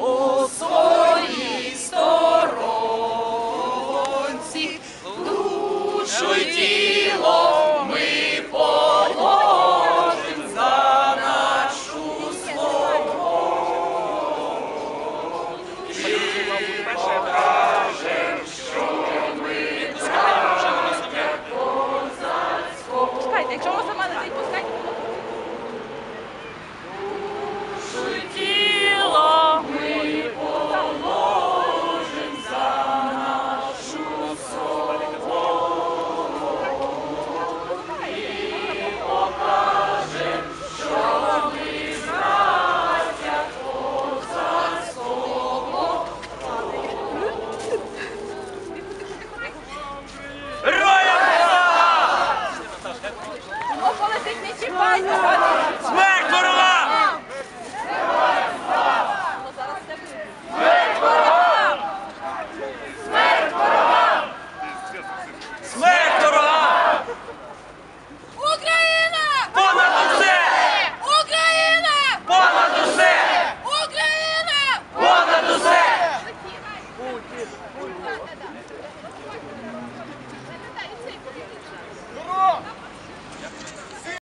у своїй душу й ми положим за нашу свободу. Смерть ворогам! Смерть ворогам! Смерть ворогам! Смерть ворогам!